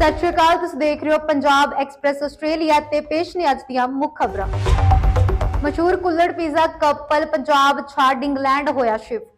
ਸਤਿ ਸ਼੍ਰੀ ਅਕਾਲ, ਤੁਸੀਂ ਦੇਖ ਰਹੇ ਹੋ ਪੰਜਾਬ ਐਕਸਪ੍ਰੈਸ ਆਸਟ੍ਰੇਲੀਆ ਤੇ ਪੇਸ਼ ਨੇ ਅੱਜ ਦੀਆਂ ਮੁੱਖ ਖਬਰਾਂ। ਮਸ਼ਹੂਰ ਕੁੱਲੜ ਪੀਜ਼ਾ ਕਪਲ ਪੰਜਾਬ ਛੱਡ ਇੰਗਲੈਂਡ ਹੋਇਆ ਸ਼ਿਫਟ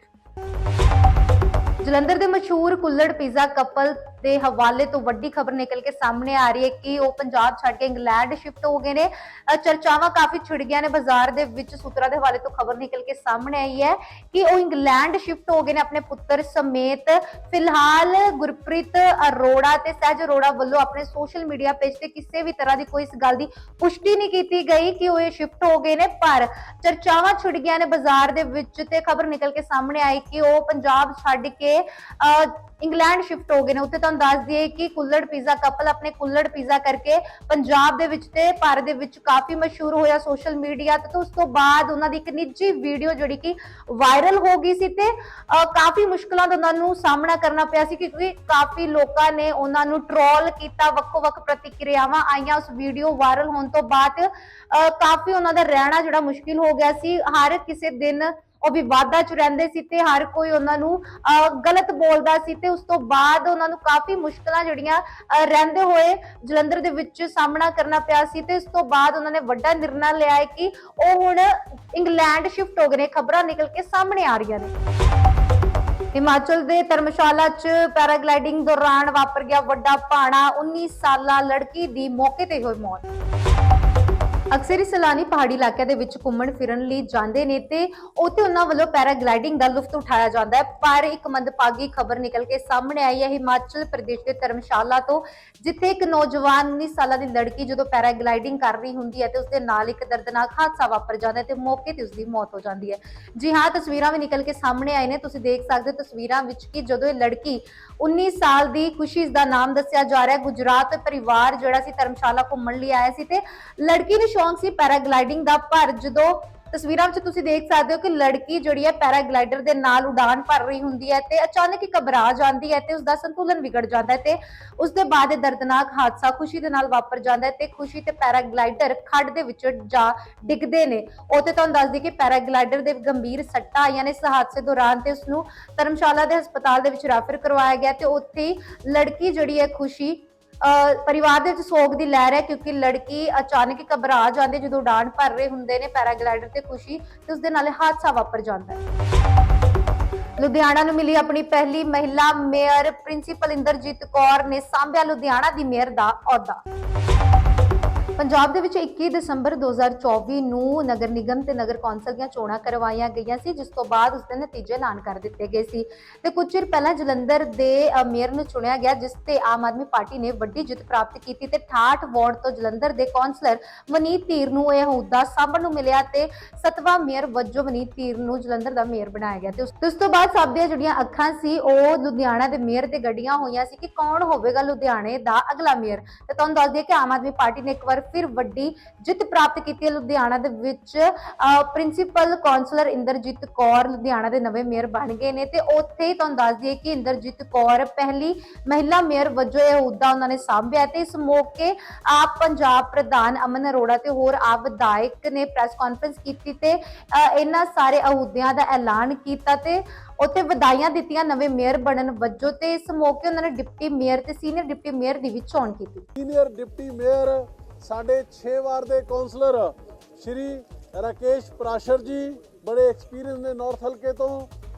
ਜਲੰਧਰ ਦੇ ਮਸ਼ਹੂਰ ਕੁੱਲੜ ਪੀਜ਼ਾ ਕਪਲ ਦੇ ਹਵਾਲੇ ਤੋਂ ਵੱਡੀ ਖਬਰ ਨਿਕਲ ਕੇ ਸਾਹਮਣੇ ਆ ਰਹੀ ਹੈ ਕਿ ਉਹ ਪੰਜਾਬ ਛੱਡ ਕੇ ਇੰਗਲੈਂਡ ਸ਼ਿਫਟ ਹੋ ਗਏ ਨੇ। ਚਰਚਾਵਾਂ ਕਾਫੀ ਛਿੜ ਗਈਆਂ ਨੇ। ਬਾਜ਼ਾਰ ਦੇ ਵਿੱਚ ਸੂਤਰਾਂ ਦੇ ਹਵਾਲੇ ਤੋਂ ਖਬਰ ਨਿਕਲ ਕੇ ਸਾਹਮਣੇ ਆਈ ਹੈ ਕਿ ਉਹ ਇੰਗਲੈਂਡ ਸ਼ਿਫਟ ਹੋ ਗਏ ਨੇ ਆਪਣੇ ਪੁੱਤਰ ਸਮੇਤ। ਫਿਲਹਾਲ ਗੁਰਪ੍ਰੀਤ ਅਰੋੜਾ ਤੇ ਸਹਿਜ ਅਰੋੜਾ ਵੱਲੋਂ ਆਪਣੇ ਸੋਸ਼ਲ ਮੀਡੀਆ ਪੇਜ ਤੇ ਕਿਸੇ ਵੀ ਤਰ੍ਹਾਂ ਦੀ ਕੋਈ ਇਸ ਗੱਲ ਦੀ ਪੁਸ਼ਟੀ ਨਹੀਂ ਕੀਤੀ ਗਈ ਕਿ ਉਹ ਇਹ ਸ਼ਿਫਟ ਹੋ ਗਏ ਨੇ ਪਰ ਚਰਚਾਵਾਂ ਛਿੜ ਗਈਆਂ ਨੇ ਬਾਜ਼ਾਰ ਦੇ ਵਿੱਚ ਤੇ ਖਬਰ ਨਿਕਲ ਕੇ ਸਾਹਮਣੇ ਆਈ ਕਿ ਉਹ ਪੰਜਾਬ ਛੱਡ ਕੇ ਅਹ, ਇੰਗਲੈਂਡ ਸ਼ਿਫਟ ਹੋ ਗਏ ਨੇ। ਉੱਥੇ ਤੁਹਾਨੂੰ ਦੱਸ ਦਈਏ ਕਿ ਕੁੱਲੜ ਪੀਜ਼ਾ ਕਪਲ ਆਪਣੇ ਕੁੱਲੜ ਪੀਜ਼ਾ ਕਰਕੇ ਪੰਜਾਬ ਦੇ ਵਿੱਚ ਤੇ ਭਾਰਤ ਦੇ ਵਿੱਚ ਕਾਫੀ ਮਸ਼ਹੂਰ ਹੋਇਆ ਸੋਸ਼ਲ ਮੀਡੀਆ ਤੇ ਉਸ ਤੋਂ ਬਾਅਦ ਉਹਨਾਂ ਦੀ ਇੱਕ ਨਿੱਜੀ ਵੀਡੀਓ ਜਿਹੜੀ ਕਿ ਵਾਇਰਲ ਹੋ ਗਈ ਸੀ ਤੇ ਕਾਫੀ ਮੁਸ਼ਕਲਾਂ ਦਾ ਉਹਨਾਂ ਨੂੰ ਸਾਹਮਣਾ ਕਰਨਾ ਪਿਆ ਸੀ ਕਿਉਂਕਿ ਕਾਫੀ ਲੋਕਾਂ ਨੇ ਉਹਨਾਂ ਨੂੰ ਟ੍ਰੋਲ ਕੀਤਾ ਵੱਖੋ-ਵੱਖ ਪ੍ਰਤੀਕਿਰਿਆਵਾਂ ਆਈਆਂ ਉਸ ਵੀਡੀਓ ਵਾਇਰਲ ਹੋਣ ਤੋਂ ਬਾਅਦ ਅਹ, ਕਾਫੀ ਉਹਨਾਂ ਦਾ ਰਹਿਣਾ ਜਿਹੜਾ ਮੁਸ਼ਕਿਲ ਹੋ ਗਿਆ ਸੀ। ਹਰ ਕਿਸੇ ਦਿਨ ਉਹ ਵਿਵਾਦਾਂ ਚ ਰਹਿੰਦੇ ਸੀ ਤੇ ਹਰ ਕੋਈ ਉਹਨਾਂ ਨੂੰ ਗਲਤ ਬੋਲਦਾ ਸੀ ਤੇ ਉਸ ਤੋਂ ਬਾਅਦ ਉਹਨਾਂ ਨੂੰ ਕਾਫੀ ਮੁਸ਼ਕਲਾਂ ਜਿਹੜੀਆਂ ਰਹਿੰਦੇ ਹੋਏ ਜਲੰਧਰ ਦੇ ਵਿੱਚ ਸਾਹਮਣਾ ਕਰਨਾ ਪਿਆ ਸੀ ਤੇ ਇਸ ਤੋਂ ਬਾਅਦ ਉਹਨਾਂ ਨੇ ਵੱਡਾ ਨਿਰਣਾ ਲਿਆ ਹੈ ਕਿ ਉਹ ਹੁਣ ਇੰਗਲੈਂਡ ਸ਼ਿਫਟ ਹੋ ਗਏ ਨੇ, ਖਬਰਾਂ ਨਿਕਲ ਕੇ ਸਾਹਮਣੇ ਆ ਰਹੀਆਂ ਨੇ। ਹਿਮਾਚਲ ਦੇ ਧਰਮਸ਼ਾਲਾ 'ਚ ਪੈਰਾਗਲਾਈਡਿੰਗ ਦੌਰਾਨ ਵਾਪਰ ਗਿਆ ਵੱਡਾ ਭਾਣਾ 19 ਸਾਲਾ ਲੜਕੀ ਦੀ ਮੌਕੇ ਤੇ ਹੋਈ ਮੌਤ। ਅਕਸਰ ਹੀ ਸੈਲਾਨੀ ਪਹਾੜੀ ਇਲਾਕਿਆਂ ਦੇ ਵਿੱਚ ਘੁੰਮਣ ਫਿਰਨ ਲਈ ਜਾਂਦੇ ਨੇ ਤੇ ਉੱਥੇ ਉਹਨਾਂ ਵੱਲੋਂ ਪੈਰਾਗਲਾਈਡਿੰਗ ਦਾ ਲੁਫਤ ਉਠਾਇਆ ਜਾਂਦਾ ਹੈ। ਪਰ ਇੱਕ ਮੰਦਭਾਗੀ ਖਬਰ ਨਿਕਲ ਕੇ ਸਾਹਮਣੇ ਆਈ ਹੈ। ਹਿਮਾਚਲ ਪ੍ਰਦੇਸ਼ ਦੇ ਧਰਮਸ਼ਾਲਾ ਤੋਂ, ਜਿੱਥੇ ਇੱਕ ਨੌਜਵਾਨ 19 ਸਾਲਾਂ ਦੀ ਲੜਕੀ ਜਦੋਂ ਪੈਰਾਗਲਾਈਡਿੰਗ ਕਰ ਰਹੀ ਹੁੰਦੀ ਹੈ ਤੇ ਉਸਦੇ ਨਾਲ ਇੱਕ ਦਰਦਨਾਕ ਹਾਦਸਾ ਵਾਪਰ ਜਾਂਦਾ ਹੈ ਤੇ ਮੌਕੇ ਤੇ ਉਸਦੀ ਮੌਤ ਹੋ ਜਾਂਦੀ ਹੈ। ਜੀ ਹਾਂ, ਤਸਵੀਰਾਂ ਵੀ ਨਿਕਲ ਕੇ ਸਾਹਮਣੇ ਆਏ ਨੇ। ਤੁਸੀਂ ਦੇਖ ਸਕਦੇ ਹੋ ਤਸਵੀਰਾਂ ਵਿੱਚ ਕਿ ਜਦੋਂ ਇਹ ਲੜਕੀ 19 ਸਾਲ ਦੀ ਖੁਸ਼ੀ ਦਾ ਨਾਮ ਦੱਸਿਆ ਜਾ ਰਿਹਾ ਹੈ। ਗੁਜਰਾਤ ਪਰਿਵਾਰ ਜਿਹੜਾ ਸੀ ਧਰਮਸ਼ਾਲਾ ਘੁੰਮਣ ਲਈ ਆਇਆ ਸੀ ਤੇ ਲੜਕੀ ਨੂੰ ਸ਼ੌਂਕ ਸੀ ਪੈਰਾਗਲਾਈਡਿੰਗ ਦਾ ਪਰ ਜਦੋਂ ਤਸਵੀਰਾਂ ਵਿੱਚ ਤੁਸੀਂ ਦੇਖ ਸਕਦੇ ਹੋ ਕਿ ਲੜਕੀ ਜਿਹੜੀ ਹੈ ਪੈਰਾਗਲਾਈਡਰ ਦੇ ਨਾਲ ਉਡਾਨ ਭਰ ਰਹੀ ਹੁੰਦੀ ਹੈ ਤੇ ਅਚਾਨਕ ਹੀ ਘਬਰਾ ਜਾਂਦੀ ਹੈ ਤੇ ਉਸ ਦਾ ਸੰਤੁਲਨ ਵਿਗੜ ਜਾਂਦਾ ਹੈ ਤੇ ਉਸ ਦੇ ਬਾਅਦ ਇਹ ਦਰਦਨਾਕ ਹਾਦਸਾ ਖੁਸ਼ੀ ਦੇ ਨਾਲ ਵਾਪਰ ਜਾਂਦਾ ਹੈ ਤੇ ਖੁਸ਼ੀ ਤੇ ਪੈਰਾਗਲਾਈਡਰ ਖੱਡ ਦੇ ਵਿੱਚ ਜਾ ਡਿੱਗਦੇ ਨੇ। ਉਹ ਤੁਹਾਨੂੰ ਦੱਸ ਦਈਏ ਕਿ ਪੈਰਾਗਲਾਈਡਰ ਦੇ ਗੰਭੀਰ ਸੱਟਾਂ ਆਈਆਂ ਨੇ। ਇਸ ਹਾਦਸੇ ਦੌਰਾਨ ਤੇ ਉਸ ਨੂੰ ਧਰਮਸ਼ਾਲਾ ਦੇ ਹਸਪਤਾਲ ਦੇ ਵਿੱਚ ਰੈਫਰ ਕਰਵਾਇਆ ਗਿਆ ਤੇ ਉੱਥੇ ਲੜਕੀ ਜਿਹੜੀ ਹੈ ਖੁਸ਼ੀ ਪਰਿਵਾਰ ਦੇ ਵਿੱਚ ਸੋਗ ਦੀ ਲਹਿਰ ਹੈ ਕਿਉਂਕਿ ਲੜਕੀ ਅਚਾਨਕ ਘਬਰਾ ਜਾਂਦੀ ਜਦੋਂ ਉਡਾਨ ਭਰ ਰਹੇ ਹੁੰਦੇ ਨੇ ਪੈਰਾਗਲਾਈਡਰ ਤੇ ਖੁਸ਼ੀ ਤੇ ਉਸ ਦੇ ਨਾਲ ਹਾਦਸਾ ਵਾਪਰ ਜਾਂਦਾ ਹੈ। ਲੁਧਿਆਣਾ ਨੂੰ ਮਿਲੀ ਆਪਣੀ ਪਹਿਲੀ ਮਹਿਲਾ ਮੇਅਰ ਪ੍ਰਿੰਸੀਪਲ ਇੰਦਰਜੀਤ ਕੌਰ ਨੇ ਸਾਂਭਿਆ ਲੁਧਿਆਣਾ ਦੀ ਮੇਅਰ ਦਾ ਅਹੁਦਾ। ਪੰਜਾਬ ਦੇ ਵਿੱਚ 21 ਦਸੰਬਰ 2024 ਨੂੰ ਨਗਰ ਨਿਗਮ ਤੇ ਨਗਰ ਕੌਂਸਲ ਦੀਆਂ ਚੋਣਾਂ ਕਰਵਾਈਆਂ ਗਈਆਂ ਸੀ, ਜਿਸ ਤੋਂ ਬਾਅਦ ਉਸ ਦੇ ਨਤੀਜੇ ਐਲਾਨ ਕਰ ਦਿੱਤੇ ਗਏ ਸੀ। ਤੇ ਕੁਝ ਚਿਰ ਪਹਿਲਾਂ ਜਲੰਧਰ ਦੇ ਮੇਅਰ ਨੂੰ ਚੁਣਿਆ ਗਿਆ, ਜਿਸ ਤੇ ਆਮ ਆਦਮੀ ਪਾਰਟੀ ਨੇ ਵੱਡੀ ਜਿੱਤ ਪ੍ਰਾਪਤ ਕੀਤੀ ਤੇ 68 ਵਾਰਡ ਤੋਂ ਜਲੰਧਰ ਦੇ ਕੌਂਸਲਰ ਮਨੀਤ ਧੀਰ ਨੂੰ ਇਹ ਅਹੁਦਾ ਸਾਂਭਣ ਨੂੰ ਮਿਲਿਆ ਤੇ ਸਤਵਾਂ ਮੇਅਰ ਵਜੋਂ ਮਨੀਤ ਧੀਰ ਨੂੰ ਜਲੰਧਰ ਦਾ ਮੇਅਰ ਬਣਾਇਆ ਗਿਆ। ਤੇ ਉਸ ਤੇ ਉਸ ਤੋਂ ਬਾਅਦ ਸਭ ਦੀਆਂ ਜਿਹੜੀਆਂ ਅੱਖਾਂ ਸੀ, ਉਹ ਲੁਧਿਆਣਾ ਦੇ ਮੇਅਰ ਤੇ ਗੱਡੀਆਂ ਹੋਈਆਂ ਸੀ ਕਿ ਕੌਣ ਹੋਵੇਗਾ ਲੁਧਿਆਣੇ ਦਾ ਅਗਲਾ ਮੇਅਰ। ਤੇ ਤੁਹਾਨੂੰ ਦੱਸ ਦਈਏ ਕਿ ਆਮ ਆਦਮੀ ਪਾਰਟੀ ਨੇ ਇੱਕ ਵਾਰ ਫਿਰ ਵੱਡੀ ਜਿੱਤ ਪ੍ਰਾਪਤ ਕੀਤੀ ਹੈ ਲੁਧਿਆਣਾ ਦੇ ਵਿੱਚ। ਪ੍ਰਿੰਸੀਪਲ ਕਾਉਂਸਲਰ ਇੰਦਰਜੀਤ ਕੌਰ ਲੁਧਿਆਣਾ ਦੇ ਨਵੇਂ ਮੇਅਰ ਬਣ ਗਏ ਨੇ ਤੇ ਉੱਥੇ ਹੀ ਤੁਹਾਨੂੰ ਦੱਸ ਦਈਏ ਕਿ ਇੰਦਰਜੀਤ ਕੌਰ ਪਹਿਲੀ ਮਹਿਲਾ ਮੇਅਰ ਵਜੋਂ ਇਹ ਅਹੁਦਾ ਉਹਨਾਂ ਨੇ ਸਾਂਭਿਆ ਤੇ ਇਸ ਮੌਕੇ ਆਪ ਪੰਜਾਬ ਪ੍ਰਧਾਨ ਅਮਨ ਅਰੋੜਾ ਤੇ ਹੋਰ ਆਪ ਵਿਧਾਇਕ ਨੇ ਪ੍ਰੈਸ ਕਾਨਫਰੰਸ ਕੀਤੀ ਤੇ ਇਹਨਾਂ ਸਾਰੇ ਅਹੁਦਿਆਂ ਦਾ ਐਲਾਨ ਕੀਤਾ ਤੇ ਉੱਥੇ ਵਧਾਈਆਂ ਦਿੱਤੀਆਂ ਨਵੇਂ ਮੇਅਰ ਬਣਨ ਵਜੋਂ ਤੇ ਇਸ ਮੌਕੇ ਉਹਨਾਂ ਨੇ ਡਿਪਟੀ ਮੇਅਰ ਤੇ ਸੀਨੀਅਰ ਡਿਪਟੀ ਮੇਅਰ ਦੀ ਵੀ ਚੋਣ ਕੀਤੀ। ਸੀਨੀਅਰ ਡਿਪਟੀ ਮੇਅਰ ਸਾਡੇ 6 ਵਾਰ ਦੇ ਕਾਉਂਸਲਰ ਸ਼੍ਰੀ ਰਾਕੇਸ਼ ਪ੍ਰਾਸ਼ਰ ਜੀ ਬੜੇ ਐਕਸਪੀਰੀਅੰਸ ਨੇ ਨਾਰਥ ਹਲਕੇ ਤੋਂ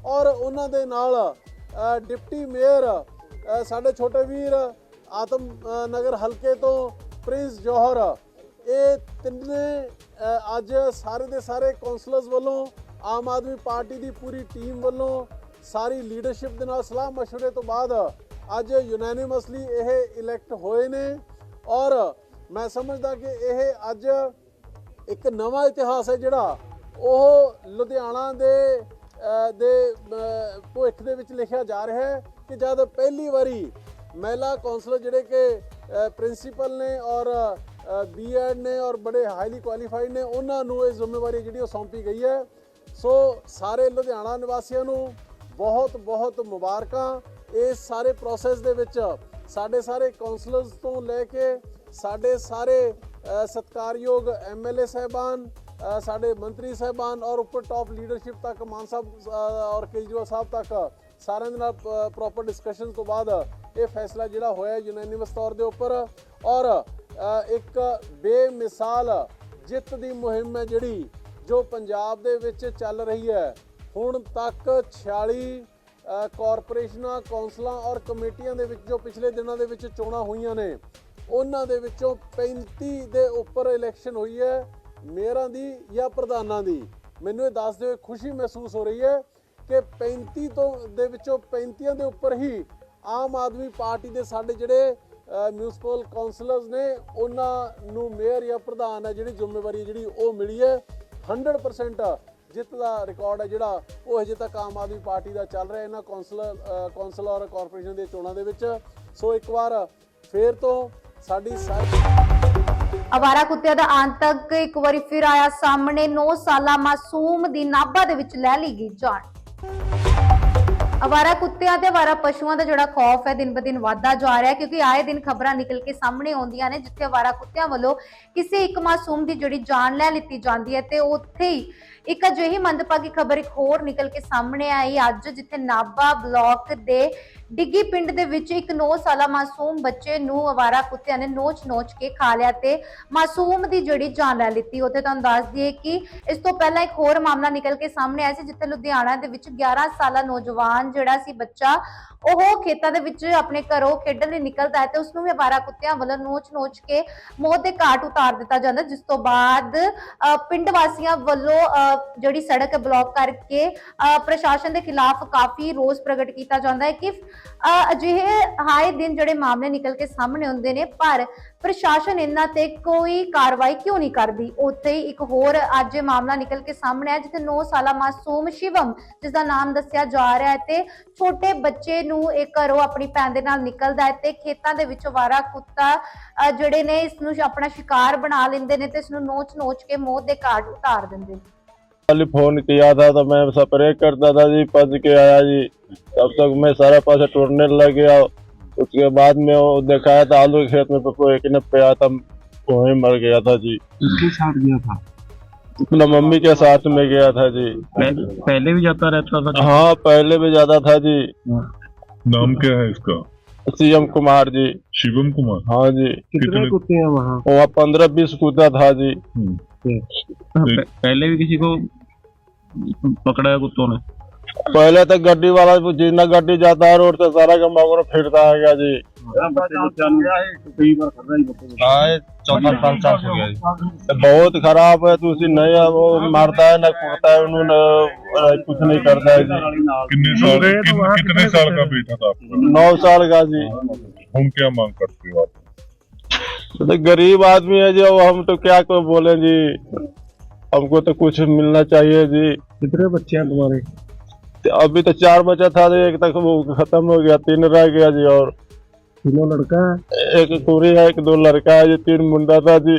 ਔਰ ਉਹਨਾਂ ਦੇ ਨਾਲ ਅ, ਡਿਪਟੀ ਮੇਅਰ ਅ, ਸਾਡੇ ਛੋਟੇ ਵੀਰ ਆਤਮ ਅ, ਨਗਰ ਹਲਕੇ ਤੋਂ ਪ੍ਰਿੰਸ ਜੋਹਰ ਇਹ ਤਿੰਨੇ ਅ, ਅੱਜ ਸਾਰੇ ਦੇ ਸਾਰੇ ਕਾਉਂਸਲਰਸ ਵੱਲੋਂ ਆਮ ਆਦਮੀ ਪਾਰਟੀ ਦੀ ਪੂਰੀ ਟੀਮ ਵੱਲੋਂ ਸਾਰੀ ਲੀਡਰਸ਼ਿਪ ਦੇ ਨਾਲ ਸਲਾਹ مشورے ਤੋਂ ਬਾਅਦ ਅੱਜ ਯੂਨੈਨਿਮਸਲੀ ਇਹ ਇਲੈਕਟ ਹੋਏ ਨੇ ਔਰ ਮੈਂ ਸਮਝਦਾ ਕਿ ਇਹ ਅੱਜ ਇੱਕ ਨਵਾਂ ਇਤਿਹਾਸ ਹੈ ਜਿਹੜਾ ਉਹ ਲੁਧਿਆਣਾ ਦੇ ਦੇ ਅ, ਭਵਿੱਖ ਦੇ ਵਿੱਚ ਲਿਖਿਆ ਜਾ ਰਿਹਾ ਹੈ ਕਿ ਜਦ ਪਹਿਲੀ ਵਾਰੀ ਮਹਿਲਾ ਕਾਉਂਸਲਰ ਜਿਹੜੇ ਕਿ ਪ੍ਰਿੰਸੀਪਲ ਨੇ ਔਰ ਬੀਐਡ ਨੇ ਔਰ ਬੜੇ ਹਾਈਲੀ ਕੁਆਲੀਫਾਈਡ ਨੇ ਉਹਨਾਂ ਨੂੰ ਇਹ ਜ਼ਿੰਮੇਵਾਰੀ ਜਿਹੜੀ ਉਹ ਸੌਂਪੀ ਗਈ ਹੈ। ਸੋ ਸਾਰੇ ਲੁਧਿਆਣਾ ਨਿਵਾਸੀਆਂ ਨੂੰ ਬਹੁਤ ਬਹੁਤ ਮੁਬਾਰਕਾਂ। ਇਸ ਸਾਰੇ ਪ੍ਰੋਸੈਸ ਦੇ ਵਿੱਚ ਸਾਡੇ ਸਾਰੇ ਕਾਉਂਸਲਰਸ ਤੋਂ ਲੈ ਕੇ ਸਾਡੇ ਸਾਰੇ ਅ, ਸਤਿਕਾਰਯੋਗ ਐਮਐਲਏ ਸਹਿਬਾਨ ਅ, ਸਾਡੇ ਮੰਤਰੀ ਸਹਿਬਾਨ ਔਰ ਉੱਪਰ ਟਾਪ ਲੀਡਰਸ਼ਿਪ ਤੱਕ ਮਾਨ ਸਾਹਿਬ ਔਰ ਕੇਜਰੀਵਾਲ ਸਾਹਿਬ ਤੱਕ ਸਾਰਿਆਂ ਦੇ ਨਾਲ ਪ੍ਰੋਪਰ ਡਿਸਕਸ਼ਨ ਤੋਂ ਬਾਅਦ ਇਹ ਫੈਸਲਾ ਜਿਹੜਾ ਹੋਇਆ ਯੂਨੈਨਿਮਸ ਤੌਰ ਦੇ ਉੱਪਰ ਔਰ ਇੱਕ ਬੇਮਿਸਾਲ ਜਿੱਤ ਦੀ ਮੁਹਿੰਮ ਹੈ ਜਿਹੜੀ ਜੋ ਪੰਜਾਬ ਦੇ ਵਿੱਚ ਚੱਲ ਰਹੀ ਹੈ। ਹੁਣ ਤੱਕ 46 ਅ, ਕਾਰਪੋਰੇਸ਼ਨਾਂ ਕੌਂਸਲਾਂ ਔਰ ਕਮੇਟੀਆਂ ਦੇ ਵਿੱਚ ਜੋ ਪਿਛਲੇ ਦਿਨਾਂ ਦੇ ਵਿੱਚ ਚੋਣਾਂ ਹੋਈਆਂ ਨੇ ਉਹਨਾਂ ਦੇ ਵਿੱਚੋਂ 35 ਦੇ ਉੱਪਰ ਇਲੈਕਸ਼ਨ ਹੋਈ ਹੈ, ਮੇਅਰਾਂ ਦੀ ਜਾਂ ਪ੍ਰਧਾਨਾਂ ਦੀ। ਮੈਨੂੰ ਇਹ ਦੱਸਦੇ ਹੋਏ ਖੁਸ਼ੀ ਮਹਿਸੂਸ ਹੋ ਰਹੀ ਹੈ ਕਿ 35 ਤੋਂ ਦੇ ਵਿੱਚੋਂ 35 ਦੇ ਉੱਪਰ ਹੀ ਆਮ ਆਦਮੀ ਪਾਰਟੀ ਦੇ ਸਾਡੇ ਜਿਹੜੇ ਮਿਊਨਿਸਪਲ ਕਾਉਂਸਲਰਸ ਨੇ, ਉਹਨਾਂ ਨੂੰ ਮੇਅਰ ਜਾਂ ਪ੍ਰਧਾਨ ਹੈ ਜਿਹੜੀ ਜ਼ਿੰਮੇਵਾਰੀ ਜਿਹੜੀ ਉਹ ਮਿਲੀ ਹੈ। 100% ਜਿੱਤ ਦਾ ਰਿਕਾਰਡ ਹੈ ਜਿਹੜਾ, ਉਹ ਹਜੇ ਤੱਕ ਆਮ ਆਦਮੀ ਪਾਰਟੀ ਦਾ ਚੱਲ ਰਿਹਾ ਇਹਨਾਂ ਕੌਂਸਲਰ ਕੌਂਸਲ ਔਰ ਕਾਰਪੋਰੇਸ਼ਨ ਦੀਆਂ ਚੋਣਾਂ ਦੇ ਵਿੱਚ। ਸੋ ਇੱਕ ਵਾਰ ਫੇਰ ਤੋਂ ਸਾਡੀ ਅਵਾਰਾ ਕੁੱਤਿਆਂ ਦਾ ਆਤੰਕ ਇੱਕ ਵਾਰੀ ਫਿਰ ਆਇਆ ਸਾਹਮਣੇ 9 ਸਾਲਾ ਮਾਸੂਮ ਦੀ ਨਾਭਾ ਦੇ ਵਿੱਚ ਲੈ ਲਈ ਗਈ ਜਾਨ। ਅਵਾਰਾ ਕੁੱਤਿਆਂ ਤੇ ਅਵਾਰਾ ਪਸ਼ੂਆਂ ਦਾ ਜਿਹੜਾ ਖੌਫ ਹੈ, ਦਿਨ ਬ ਦਿਨ ਵੱਧਦਾ ਜਾ ਰਿਹਾ ਹੈ, ਕਿਉਂਕਿ ਆਏ ਦਿਨ ਖਬਰਾਂ ਨਿਕਲ ਕੇ ਸਾਹਮਣੇ ਆਉਂਦੀਆਂ ਨੇ, ਜਿੱਥੇ ਅਵਾਰਾ ਕੁੱਤਿਆਂ ਵੱਲੋਂ ਕਿਸੇ ਇੱਕ ਮਾਸੂਮ ਦੀ ਜਿਹੜੀ ਜਾਨ ਲੈ ਲਿੱਤੀ ਜਾਂਦੀ ਹੈ ਤੇ ਉੱਥੇ ਹੀ ਇੱਕ ਅਜਿਹੀ ਮੰਦਭਾਗੀ ਖਬਰ ਇੱਕ ਹੋਰ ਨਿਕਲ ਕੇ ਸਾਹਮਣੇ ਆਈ। ਅੱਜ ਜਿੱਥੇ ਨਾਭਾ ਬਲਾਕ ਦੇ ਡਿੱਗੀ ਪਿੰਡ ਦੇ ਵਿੱਚ ਇੱਕ 9 ਸਾਲਾ ਮਾਸੂਮ ਬੱਚੇ ਨੂੰ ਅਵਾਰਾ ਕੁੱਤਿਆਂ ਨੇ ਨੋਚ-ਨੋਚ ਕੇ ਖਾ ਲਿਆ ਤੇ ਮਾਸੂਮ ਦੀ ਜਿਹੜੀ ਜਾਨ ਲੈ ਲਿੱਤੀ। ਉੱਥੇ ਤੁਹਾਨੂੰ ਦੱਸ ਦਈਏ ਕਿ ਇਸ ਤੋਂ ਪਹਿਲਾਂ ਇੱਕ ਹੋਰ ਮਾਮਲਾ ਨਿਕਲ ਕੇ ਸਾਹਮਣੇ ਆਇਆ ਸੀ ਜਿੱਥੇ ਲੁਧਿਆਣਾ ਦੇ ਵਿੱਚ 11 ਸਾਲਾ ਨੌਜਵਾਨ ਜਿਹੜਾ ਸੀ ਬੱਚਾ ਉਹ ਖੇਤਾਂ ਦੇ ਵਿੱਚ ਆਪਣੇ ਘਰੋਂ ਖੇਡਣ ਲਈ ਨਿਕਲਦਾ ਹੈ ਤੇ ਉਸ ਨੂੰ ਵੀ ਅਵਾਰਾ ਕੁੱਤਿਆਂ ਵੱਲੋਂ ਨੋਚ-ਨੋਚ ਕੇ ਮੌਤ ਦੇ ਘਾਟ ਉਤਾਰ ਦਿੱਤਾ ਜਾਂਦਾ ਜਿਸ ਤੋਂ ਬਾਅਦ ਪਿੰਡ ਵਾਸੀਆਂ ਵੱਲੋਂ ਅ, ਜਿਹੜੀ ਸੜਕ ਹੈ ਬਲੌਕ ਕਰਕੇ ਅ, ਪ੍ਰਸ਼ਾਸਨ ਦੇ ਖਿਲਾਫ ਕਾਫੀ ਰੋਸ ਪ੍ਰਗਟ ਕੀਤਾ ਜਾਂਦਾ ਹੈ ਕਿ ਅਜਿਹੇ ਹਾਏ ਦਿਨ ਜਿਹੜੇ ਮਾਮਲੇ ਨਿਕਲ ਕੇ ਸਾਹਮਣੇ ਆਉਂਦੇ ਨੇ, ਪਰ ਪ੍ਰਸ਼ਾਸਨ ਇਹਨਾਂ ਤੇ ਕੋਈ ਕਾਰਵਾਈ ਕਿਉਂ ਨਹੀਂ ਕਰਦੀ? ਉੱਥੇ ਹੀ ਇੱਕ ਹੋਰ ਅੱਜ ਮਾਮਲਾ ਨਿਕਲ ਕੇ ਸਾਹਮਣੇ ਆਇਆ, ਜਿੱਥੇ 9 ਸਾਲਾ ਮਾਸੂਮ ਸ਼ਿਵਮ ਜਿਸ ਦਾ ਨਾਮ ਦੱਸਿਆ ਜਾ ਰਿਹਾ ਹੈ ਤੇ ਛੋਟੇ ਬੱਚੇ ਨੂੰ ਇਹ ਘਰੋਂ ਆਪਣੀ ਭੈਣ ਦੇ ਨਾਲ ਨਿਕਲਦਾ ਹੈ ਤੇ ਖੇਤਾਂ ਦੇ ਵਿੱਚ ਵਾਰਾ ਕੁੱਤਾ ਜਿਹੜੇ ਨੇ ਇਸ ਨੂੰ ਆਪਣਾ ਸ਼ਿਕਾਰ ਬਣਾ ਲੈਂਦੇ ਨੇ ਤੇ ਇਸ ਨੂੰ ਨੋਚ-ਨੋਚ ਕੇ ਮੌਤ ਦੇ ਘਾਟ ਉਤਾਰ ਦਿੰਦੇ ਨੇ। कल फ़ोन किया था तो मैं स्प्रे करता था जी पज के आया जी। तब तक मैं सारा पास टूटने लग गया। उसके बाद में वो दिखाया था आलू के खेत में पप्पू एक ने पे आया था वहीं मर गया था जी। किसके साथ गया था? अपना मम्मी के साथ में गया था जी। पहले, पहले भी जाता रहता था? हाँ पहले भी जाता था जी। नाम क्या है इसका? सीएम कुमार जी। शिवम कुमार? हाँ जी। कितने कुत्ते हैं वहाँ? वहाँ पंद्रह बीस कूदा था जी। पहले भी किसी को पकड़ा है कुत्तों ने पहले तो गड्डी वाला जितना गड्डी जाता है रोड से सारा का मगर फिरता है क्या जी हाँ चौदह साल साल हो गया जी तो बहुत खराब है तो उसी नहीं है, वो मारता है ना कुटता है उन्होंने अ, कुछ नहीं करता है जी कितने साल किन, कितने साल का बेटा था आपका नौ साल का जी हम क्या मांग करते हो आप तो गरीब आदमी है जो हम तो क्या को बोले जी हमको तो कुछ मिलना चाहिए जी कितने बच्चे हैं तुम्हारे तो अभी तो चार बचा था जी, एक तक वो खत्म हो गया तीन रह गया जी और तीनों लड़का है एक कुरी है एक दो लड़का है जी तीन मुंडा था जी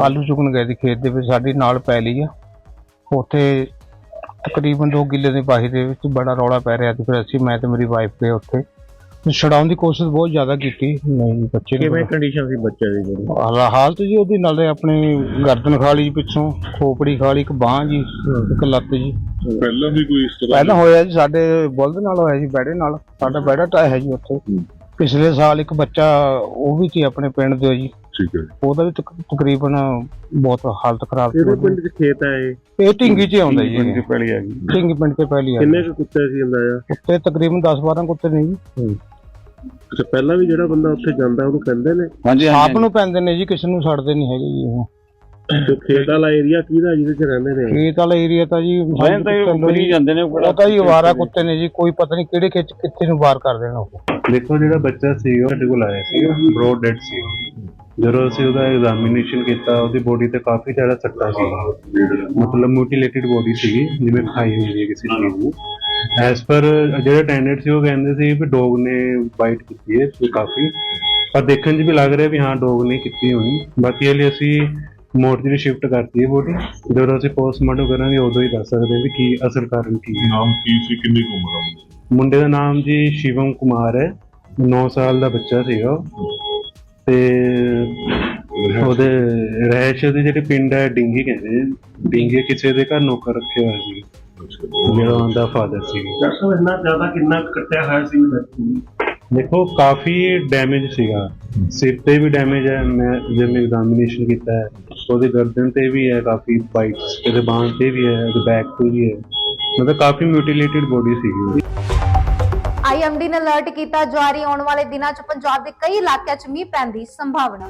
ਆਲੂ ਚੁਗਣ ਗਏ ਸੀ ਖੇਤ ਦੇ ਵਿੱਚ ਸਾਡੀ ਨਾਲ ਪੈ ਲਈ ਆ। ਉੱਥੇ ਤਕਰੀਬਨ 2 ਕਿੱਲੇ ਦੇ ਬਾਹੀ ਦੇ ਵਿੱਚ ਬੜਾ ਰੌਲਾ ਪੈ ਰਿਹਾ ਸੀ। ਫਿਰ ਅਸੀਂ ਮੈਂ ਤੇ ਮੇਰੀ ਵਾਈਫ ਗਏ ਉੱਥੇ। ਛਡਾਉਣ ਦੀ ਕੋਸ਼ਿਸ਼ ਬਹੁਤ ਜ਼ਿਆਦਾ ਕੀਤੀ। ਨਹੀਂ ਬੱਚੇ ਕਿਵੇਂ ਕੰਡੀਸ਼ਨ ਸੀ ਬੱਚੇ ਦੀ ਜਿਹੜੀ? ਹਾਲਤ ਜੀ ਉਹਦੀ ਨਾਲੇ ਆਪਣੇ ਗਰਦਨ ਖਾ ਲਈ ਪਿੱਛੋਂ ਖੋਪੜੀ ਖਾ ਲਈ ਇੱਕ ਬਾਹ ਜੀ ਇੱਕ ਲੱਤ ਜੀ। ਪਹਿਲਾਂ ਵੀ ਕੋਈ ਇਸ ਤਰ੍ਹਾਂ ਪਹਿਲਾਂ ਹੋਇਆ ਜੀ ਸਾਡੇ ਬੁਲਦ ਨਾਲ ਹੋਇਆ ਜੀ ਬੈੜੇ ਨਾਲ। ਸਾਡਾ ਬੈੜਾ ਟਾਇਆ ਹੈ ਜੀ ਉੱਥੇ। ਪਿਛਲੇ ਸਾਲ ਇੱਕ ਬੱਚਾ ਉਹ ਵੀ ਸੀ ਆਪਣੇ ਪਿੰਡ ਦੇ ਜੀ। ਠੀਕ ਹੈ। ਉਹਦਾ ਵੀ ਤਕਰੀਬਨ ਬਹੁਤ ਹਾਲਤ ਖਰਾਬ ਸੀ ਇਹਦੇ ਪਿੰਡ ਚ ਖੇਤ ਹੈ ਇਹ? ਇਹ ਢਿੰਗੀ 'ਚ ਆਉਂਦਾ ਜੀ ਇਹ। ਪਹਿਲੀ ਆ ਗਈ ਢਿੰਗੀ ਪਿੰਡ 'ਚ ਪਹਿਲੀ ਆ ਕਿੰਨੇ ਕੁੱਤੇ ਸੀ ਅੰਦਾਜ਼ਾ? ਕੁੱਤੇ ਤਕਰੀਬਨ 10-12 ਕੁੱਤੇ ਨੇ ਜੀ। ਅੱਛਾ ਪਹਿਲਾਂ ਵੀ ਜਿਹੜਾ ਬੰਦਾ ਉੱਥੇ ਜਾਂਦਾ ਉਹਨੂੰ ਕਹਿੰਦੇ ਨੇ? ਹਾਂਜੀ ਆਪ ਨੂੰ ਪੈਂਦੇ ਨੇ ਜੀ ਕਿਸੇ ਨੂੰ ਛੱਡਦੇ ਨਹੀਂ ਹੈਗੇ ਜੀ ਉਹ। ਤੇ ਖੇਤ ਵਾਲਾ ਏਰੀਆ ਕਿਹਦਾ ਜਿਹਦੇ ਚ ਰਹਿੰਦੇ ਨੇ? ਖੇਤ ਵਾਲਾ ਏਰੀਆ ਤਾਂ ਜੀ ਮੈਂ ਤਾਂ ਇਹ ਚਲੋ ਜੀ, ਜਾਂਦੇ ਨੇ ਉਹ ਤਾਂ ਜੀ ਆਵਾਰਾ ਕੁੱਤੇ ਨੇ ਜੀ ਕੋਈ ਪਤਾ ਨਹੀਂ ਕਿਹੜੇ ਖਿੱਚ ਕਿੱਥੇ ਨੂੰ ਵਾਰ ਕਰ ਦੇਣਾ ਉਹ। ਦੇਖੋ ਜਿਹੜਾ ਬੱਚਾ ਸੀ ਉਹ ਸਾਡੇ ਕੋਲ ਆਇਆ ਸੀ ਬ੍ਰੋਡ ਡੈਡ ਸੀ। ਜਦੋਂ ਅਸੀਂ ਉਹਦਾ ਐਗਜ਼ਾਮੀਨੇਸ਼ਨ ਕੀਤਾ ਉਹਦੀ ਬੋਡੀ ਤੇ ਕਾਫੀ ਜ਼ਿਆਦਾ ਸੱਟਾਂ ਸੀ। ਮਤਲਬ ਮਿਊਟੀਲੇਟਡ ਬੋਡੀ ਸੀਗੀ ਜਿਵੇਂ ਖਾਈ ਹੋਈ ਹੈ ਕਿਸੇ ਚੀਜ਼ ਨੂੰ ਐਸ ਪਰ ਜਿਹੜੇ ਟੈਂਡੈਂਟ ਸੀ ਉਹ ਕਹਿੰਦੇ ਸੀ ਵੀ ਡੌਗ ਨੇ ਬਾਈਟ ਕੀਤੀ ਹੈ ਤੇ ਕਾਫੀ। ਪਰ ਦੇਖਣ 'ਚ ਵੀ ਲੱਗ ਰਿਹਾ ਵੀ ਹਾਂ ਡੌਗ ਨੇ ਕੀਤੀ ਹੋਣੀ। ਬਾਕੀ ਹਲੇ ਅਸੀਂ ਮੋਰਚਰੀ ਸ਼ਿਫਟ ਕਰਤੀ ਹੈ ਬੋਡੀ ਜਦੋਂ ਅਸੀਂ ਪੋਸਟਮਾਰਟਮ ਕਰਾਂਗੇ ਉਦੋਂ ਹੀ ਦੱਸ ਸਕਦੇ ਹਾਂ ਵੀ ਕੀ ਅਸਲ ਕਾਰਨ ਕੀ ਹੈ। ਨਾਮ ਕੀ ਸੀ ਕਿੰਨੀ ਉਮਰ ਆ? ਮੁੰਡੇ ਦਾ ਨਾਮ ਜੀ ਸ਼ਿਵਮ ਕੁਮਾਰ ਹੈ। 9 ਸਾਲ ਦਾ ਬੱਚਾ ਸੀਗਾ ਉਹ। ਤੇ ਉਹਦੇ ਰਹਿਸ਼ ਦੇ ਜਿਹੜੇ ਪਿੰਡ ਹੈ ਡਿੰਗੀ ਕਹਿੰਦੇ। ਡਿੰਗੀ ਕਿਸੇ ਦੇ ਘਰ ਨੌਕਰ ਰੱਖਿਆ ਹੋਇਆ ਸੀ ਜਿਹੜਾ ਉਹਦਾ ਫਾਦਰ ਸੀ ਦੱਸੋ ਇੰਨਾ ਜ਼ਿਆਦਾ ਕਿੰਨਾ ਕੱਟਿਆ ਹੋਇਆ ਸੀ ਨੂੰ? ਦੇਖੋ ਕਾਫੀ ਡੈਮੇਜ ਸੀਗਾ ਸਿਰ ਤੇ ਵੀ ਡੈਮੇਜ ਹੈ ਮੈਂ ਜਿਵੇਂ ਐਗਜ਼ਾਮੀਨੇਸ਼ਨ ਕੀਤਾ ਹੈ ਉਹਦੇ ਗਰਦਨ ਤੇ ਵੀ ਹੈ ਕਾਫੀ ਬਾਈਟਸ ਇਹਦੇ ਬਾਹਾਂ ਤੇ ਵੀ ਹੈ ਉਹਦੇ ਬੈਕ ਤੇ ਵੀ ਹੈ ਮਤਲਬ ਕਾਫੀ ਮਿਊਟੀਲੇਟਡ ਬੋਡੀ ਸੀਗੀ ਉਹਦੀ। ਆਈਐਮਡੀ ਨੇ ਅਲਰਟ ਕੀਤਾ, ਜਾਰੀ ਆਉਣ ਵਾਲੇ ਦਿਨਾਂ 'ਚ ਪੰਜਾਬ ਦੇ ਕਈ ਇਲਾਕਿਆਂ 'ਚ ਮੀਂਹ ਪੈਣ ਦੀ ਸੰਭਾਵਨਾ।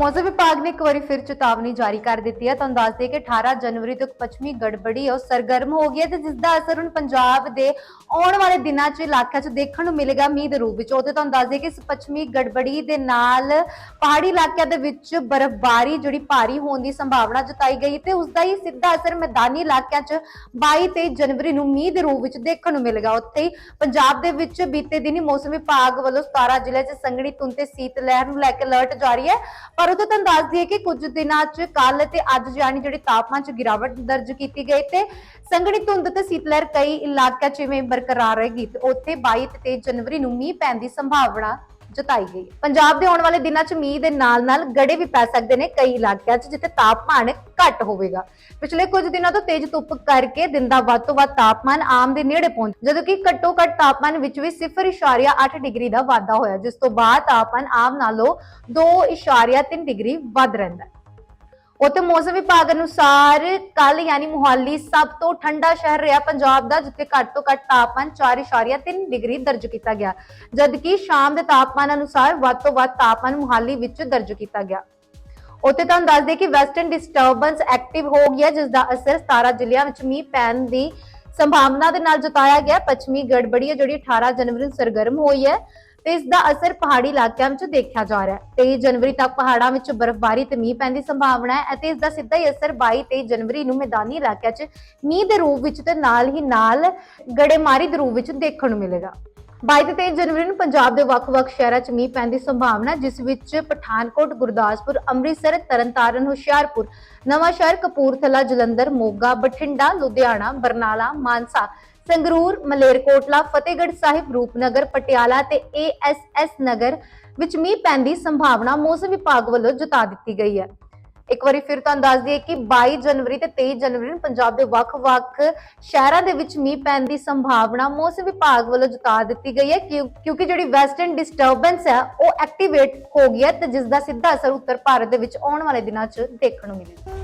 ਮੌਸਮ ਵਿਭਾਗ ਨੇ ਇੱਕ ਵਾਰੀ ਫਿਰ ਚੇਤਾਵਨੀ ਜਾਰੀ ਕਰ ਦਿੱਤੀ ਹੈ। ਤੁਹਾਨੂੰ ਦੱਸ ਦਈਏ ਕਿ 18 ਜਨਵਰੀ ਤੋਂ ਪੱਛਮੀ ਗੜਬੜੀ ਉਹ ਸਰਗਰਮ ਹੋ ਗਈ ਹੈ ਤੇ ਜਿਸ ਦਾ ਅਸਰ ਹੁਣ ਪੰਜਾਬ ਦੇ ਆਉਣ ਵਾਲੇ ਦਿਨਾਂ 'ਚ ਇਲਾਕਿਆਂ 'ਚ ਦੇਖਣ ਨੂੰ ਮਿਲੇਗਾ ਮੀਂਹ ਦੇ ਰੂਪ ਵਿੱਚ। ਉਹਤੇ ਤੁਹਾਨੂੰ ਦੱਸ ਦਈਏ ਕਿ ਇਸ ਪੱਛਮੀ ਗੜਬੜੀ ਦੇ ਨਾਲ ਪਹਾੜੀ ਇਲਾਕਿਆਂ ਦੇ ਵਿੱਚ ਬਰਫ਼ਬਾਰੀ ਜਿਹੜੀ ਭਾਰੀ ਹੋਣ ਦੀ ਸੰਭਾਵਨਾ ਜਤਾਈ ਗਈ ਤੇ ਉਸ ਦਾ ਹੀ ਸਿੱਧਾ ਅਸਰ ਮੈਦਾਨੀ ਇਲਾਕਿਆਂ 'ਚ 22 ਤੇ ਜਨਵਰੀ ਨੂੰ ਮੀਂਹ ਦੇ ਰੂਪ ਵਿੱਚ ਦੇਖਣ ਨੂੰ ਮਿਲੇਗਾ। ਉੱਥੇ ਹੀ ਪੰਜਾਬ ਦੇ ਵਿੱਚ ਬੀਤੇ ਦਿਨੀ ਮੌਸਮ ਵਿਭਾਗ ਵੱਲੋਂ 17 ਜ਼ਿਲ੍ਹਿਆਂ 'ਚ ਸੰਘਣੀ ਧੁੰਦ ਤੇ ਸੀਤ ਲਹਿਰ ਨੂੰ ਲੈ ਕੇ ਅਲਰਟ ਜਾਰੀ ਹੈ। ਪਰ ਉਦੋਂ ਤੁਹਾਨੂੰ ਦੱਸ ਦਈਏ ਕਿ ਕੁਝ ਦਿਨਾਂ 'ਚ ਕੱਲ ਤੇ ਅੱਜ ਯਾਨੀ ਜਿਹੜੇ ਤਾਪਮਾਨ 'ਚ ਗਿਰਾਵਟ ਦਰਜ ਕੀਤੀ ਗਈ ਤੇ ਸੰਘਣੀ ਧੁੰਦ ਤੇ ਸੀਤਲਹਿਰ ਕਈ ਇਲਾਕਿਆਂ 'ਚ ਜਿਵੇਂ ਬਰਕਰਾਰ ਰਹੇਗੀ ਤੇ ਉੱਥੇ 22 ਤੇ 23 ਜਨਵਰੀ ਨੂੰ ਮੀਂਹ ਪੈਣ ਦੀ ਸੰਭਾਵਨਾ ਜਤਾਈ ਗਈ। ਪੰਜਾਬ ਦੇ ਆਉਣ ਵਾਲੇ ਦਿਨਾਂ 'ਚ ਮੀਂਹ ਦੇ ਨਾਲ-ਨਾਲ ਗੜੇ ਵੀ ਪੈ ਸਕਦੇ ਨੇ ਕਈ ਇਲਾਕਿਆਂ 'ਚ, ਜਿੱਥੇ ਤਾਪਮਾਨ ਘੱਟ ਹੋਵੇਗਾ। ਪਿਛਲੇ ਕੁਝ ਦਿਨਾਂ ਤੋਂ ਤੇਜ਼ ਧੁੱਪ ਕਰਕੇ ਦਿਨ ਦਾ ਵੱਧ ਤੋਂ ਵੱਧ ਤਾਪਮਾਨ ਆਮ ਦੇ ਨੇੜੇ ਪਹੁੰਚ ਜਦੋਂ ਕਿ ਘੱਟੋ ਘੱਟ ਤਾਪਮਾਨ ਵਿੱਚ ਵੀ 0.8 ਡਿਗਰੀ ਦਾ ਵਾਧਾ ਹੋਇਆ, ਜਿਸ ਤੋਂ ਬਾਅਦ ਤਾਪਮਾਨ ਆਮ ਨਾਲੋਂ 2.3 ਡਿਗਰੀ ਵੱਧ ਰਹਿੰਦਾ ਹੈ। ਉੱਥੇ ਮੌਸਮ ਵਿਭਾਗ ਅਨੁਸਾਰ ਕੱਲ ਯਾਨੀ ਮੁਹਾਲੀ ਸਭ ਤੋਂ ਠੰਡਾ ਸ਼ਹਿਰ ਰਿਹਾ ਪੰਜਾਬ ਦਾ, ਜਿੱਥੇ ਘੱਟ ਤੋਂ ਘੱਟ ਤਾਪਮਾਨ 4.3 ਡਿਗਰੀ ਦਰਜ ਕੀਤਾ ਗਿਆ। ਜਦਕਿ ਸ਼ਾਮ ਦੇ ਤਾਪਮਾਨ ਅਨੁਸਾਰ ਵੱਧ ਤੋਂ ਵੱਧ ਤਾਪਮਾਨ ਮੁਹਾਲੀ ਵਿੱਚ ਦਰਜ ਕੀਤਾ ਗਿਆ। ਉੱਥੇ ਤੁਹਾਨੂੰ ਦੱਸ ਦਈਏ ਕਿ ਵੈਸਟਰਨ ਡਿਸਟਰਬੈਂਸ ਐਕਟਿਵ ਹੋ ਗਿਆ ਜਿਸ ਦਾ ਅਸਰ 17 ਜ਼ਿਲ੍ਹਿਆਂ ਵਿੱਚ ਮੀਂਹ ਪੈਣ ਦੀ ਸੰਭਾਵਨਾ ਦੇ ਨਾਲ ਜਤਾਇਆ ਗਿਆ। ਪੱਛਮੀ ਗੜਬੜੀ ਹੈ, ਜਿਹੜੀ 18 ਜਨਵਰੀ ਨੂੰ ਸਰਗਰਮ ਹੋਈ ਹੈ। ਤੇ ਇਸ ਦਾ ਅਸਰ ਪਹਾੜੀ ਇਲਾਕਿਆਂ ਵਿੱਚ ਦੇਖਿਆ ਜਾ ਰਿਹਾ ਹੈ। 23 ਜਨਵਰੀ ਤੱਕ ਪਹਾੜਾਂ ਵਿੱਚ ਬਰਫ਼ਬਾਰੀ ਤੇ ਮੀਂਹ ਪੈਣ ਦੀ ਸੰਭਾਵਨਾ ਹੈ ਅਤੇ ਇਸ ਦਾ ਸਿੱਧਾ ਹੀ ਅਸਰ 22 23 ਜਨਵਰੀ ਨੂੰ ਮੈਦਾਨੀ ਇਲਾਕਿਆਂ 'ਚ ਮੀਂਹ ਦੇ ਰੂਪ ਵਿੱਚ ਤੇ ਨਾਲ ਹੀ ਨਾਲ ਗੜੇਮਾਰੀ ਦੇ ਰੂਪ ਵਿੱਚ ਦੇਖਣ ਨੂੰ ਮਿਲੇਗਾ। 22 ਤੇ 23 ਜਨਵਰੀ ਨੂੰ ਪੰਜਾਬ ਦੇ ਵੱਖ-ਵੱਖ ਸ਼ਹਿਰਾਂ 'ਚ ਮੀਂਹ ਪੈਣ ਦੀ ਸੰਭਾਵਨਾ ਜਿਸ ਵਿੱਚ ਪਠਾਨਕੋਟ, ਗੁਰਦਾਸਪੁਰ, ਅੰਮ੍ਰਿਤਸਰ, ਤਰਨਤਾਰਨ, ਹੁਸ਼ਿਆਰਪੁਰ, ਨਵਾਂਸ਼ਹਿਰ ਕਪੂਰਥਲਾ, ਜਲੰਧਰ, ਮੋਗਾ, ਬਠਿੰਡਾ, ਲੁਧਿਆਣਾ, ਬਰਨਾਲਾ, ਮਾਨਸਾ, ਸੰਗਰੂਰ, ਮਲੇਰਕੋਟਲਾ, ਫਤਿਹਗੜ੍ਹ ਸਾਹਿਬ, ਰੂਪਨਗਰ, ਪਟਿਆਲਾ ਤੇ ਏਐਸਐਸ ਨਗਰ ਵਿੱਚ ਮੀਂਹ ਪੈਣ ਦੀ ਸੰਭਾਵਨਾ ਮੌਸਮ ਵਿਭਾਗ ਵੱਲੋਂ ਜਤਾ ਦਿੱਤੀ ਗਈ ਹੈ। ਇੱਕ ਵਾਰੀ ਫਿਰ ਤੁਹਾਨੂੰ ਦੱਸ ਦਈਏ ਕਿ 22 ਜਨਵਰੀ ਤੇ 23 ਜਨਵਰੀ ਨੂੰ ਪੰਜਾਬ ਦੇ ਵੱਖ-ਵੱਖ ਸ਼ਹਿਰਾਂ ਦੇ ਵਿੱਚ ਮੀਂਹ ਪੈਣ ਦੀ ਸੰਭਾਵਨਾ ਮੌਸਮ ਵਿਭਾਗ ਵੱਲੋਂ ਜਤਾ ਦਿੱਤੀ ਗਈ ਹੈ ਕਿਉਂ- ਕਿਉਂਕਿ ਜਿਹੜੀ ਵੈਸਟਰਨ ਡਿਸਟਰਬੈਂਸ ਹੈ ਉਹ ਐਕਟੀਵੇਟ ਹੋ ਗਈ ਹੈ ਤੇ ਜਿਸ ਦਾ ਸਿੱਧਾ ਅਸਰ ਉੱਤਰ ਭਾਰਤ ਦੇ ਵਿੱਚ ਆਉਣ ਵਾਲੇ ਦਿਨਾਂ 'ਚ ਦੇਖਣ ਨੂੰ ਮਿਲੇਗਾ।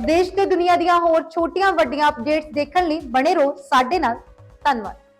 ਦੇਸ਼ ਤੇ ਦੁਨੀਆ ਦੀਆਂ ਹੋਰ ਛੋਟੀਆਂ ਵੱਡੀਆਂ ਅਪਡੇਟਸ ਦੇਖਣ ਲਈ ਬਣੇ ਰਹੋ ਸਾਡੇ ਨਾਲ। ਧੰਨਵਾਦ।